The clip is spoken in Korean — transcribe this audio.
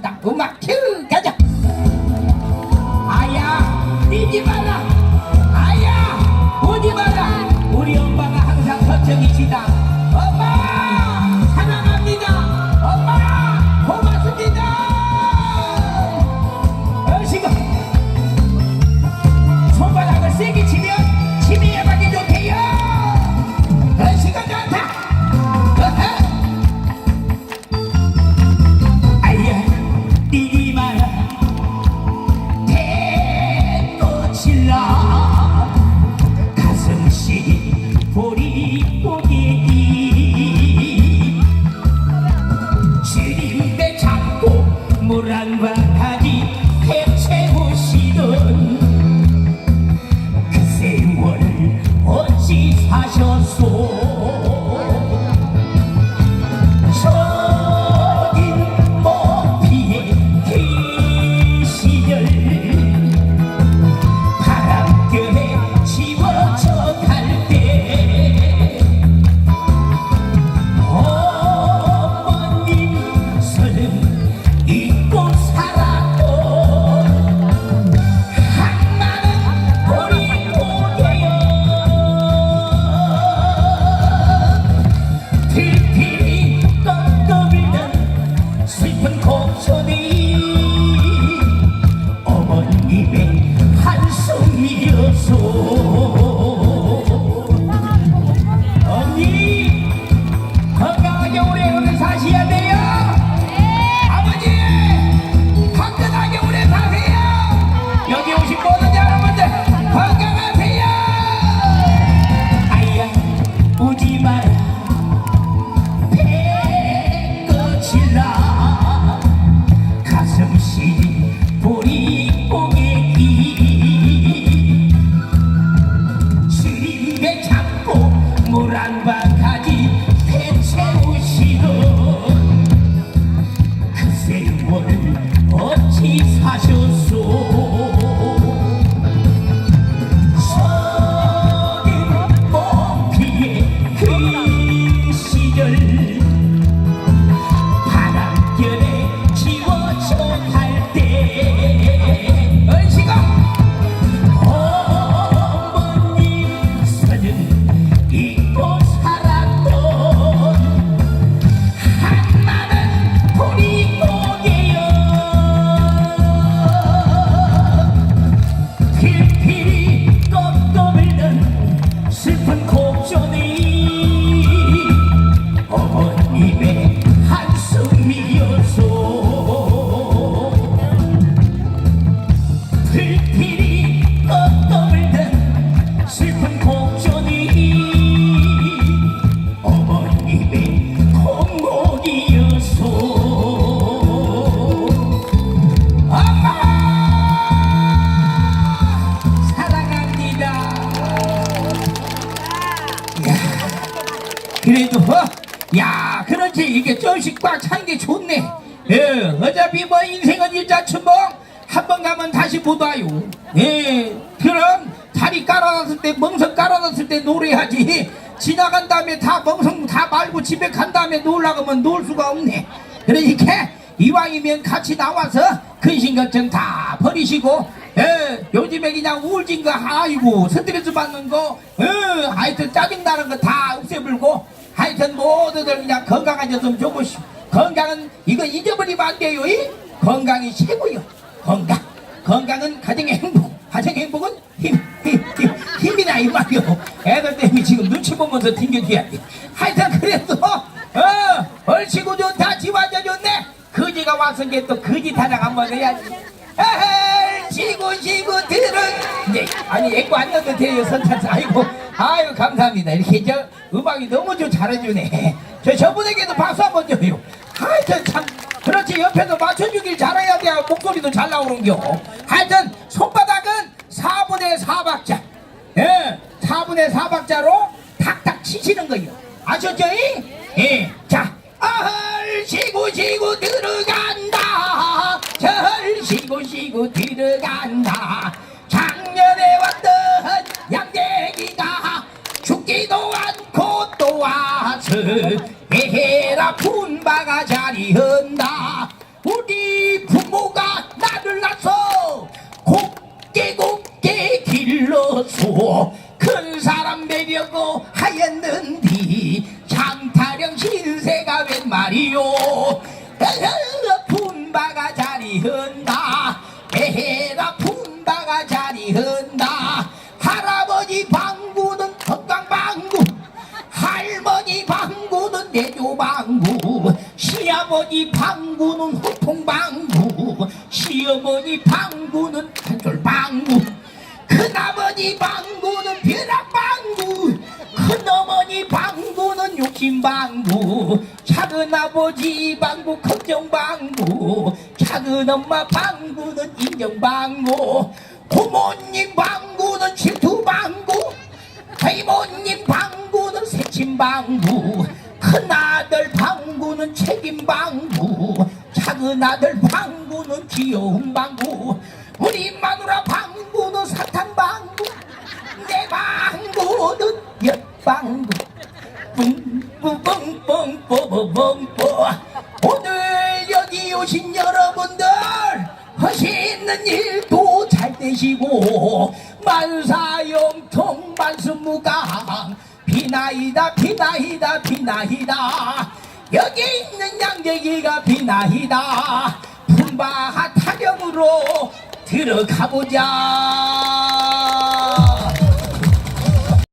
딱 음악 큐 가자. 아야 뛰지 마라. 아야 오지 마라. 우리 엄마가 항상 걱정이시다 그래도 어? 야 그렇지. 이게 점씩 꽉찬게 좋네. 예, 어차피 뭐 인생은 일자춘봉 한 번 가면 다시 못 와요. 예, 그럼 다리 깔아놨을 때 멍석 깔아놨을 때 노래하지. 지나간 다음에 다 멍석 다 말고 집에 간 다음에 놀라고 하면 놀 수가 없네. 그러니까 이왕이면 같이 나와서 근심 걱정 다 버리시고 예, 요즘에 그냥 우울진 거 아이고 스트레스 받는 거 어, 하여튼 짜증나는 거 다 없애불고 하여튼 모두들 그냥 건강하셨으면 좋겠시 건강은 이거 잊어버리면 안 돼요 이? 건강이 최고요. 건강. 건강은 가정의 행복. 가정의 행복은 힘, 힘, 힘, 힘이나 이 말이요. 애들 때문에 지금 눈치 보면서 튕겨줘야. 돼 하여튼 그래도 어 얼씨구 좋다 지완전 좋네. 거지가 와서 게또 거지 타령 한번 해야지. 에헤 지구 들은 네 아니 애고 안 넣어도 돼요 선착순 아이고 아유 감사합니다. 이렇게 저 음악이 너무 좀 잘해주네. 저 저분에게도 박수 한번 줘요. 하여튼 참 그렇지. 옆에서 맞춰주길 잘해야 돼 목소리도 잘 나오는겨. 하여튼 손바닥은 4분의 4박자. 예 4분의 4박자로 탁탁 치시는 거예요. 아셨죠? 예. 쉬고 쉬고 뒤로 간다. 작년에 왔던 양갱이가 죽기도 않고 또 와서 해라 군바가 자리한다. 우리 부모가 나를 낳서 곱게 곱게 길러서 큰 사람 되려고 하였는디 장타령 신세가 웬 말이오 분바가 자리한 흔다. 할아버지 방구는 건강방구 할머니 방구는 내조방구 시아버지 방구는 호통방구 시어머니 방구는 한솔방구 큰아버지 방구는 벼락방구 큰어머니 방구는 욕심방구 작은아버지 방구 걱정방구 작은엄마 방구는 인정방구 부모님 방구는 질투방구 이모님 방구는 새침방구 큰아들 방구는 책임방구 작은아들 방구는 귀여운 방구 우리 마누라 방구는 사탕방구 내 방구는 옆방구. 뿡뿡뿡뿡뿡뿡뿡 오늘 여기 오신 여러분들 하시는 일도 잘 되시고 만사영통 만수무강 비나이다 비나이다 비나이다. 여기 있는 양재기가 비나이다. 품바 타령으로 들어가보자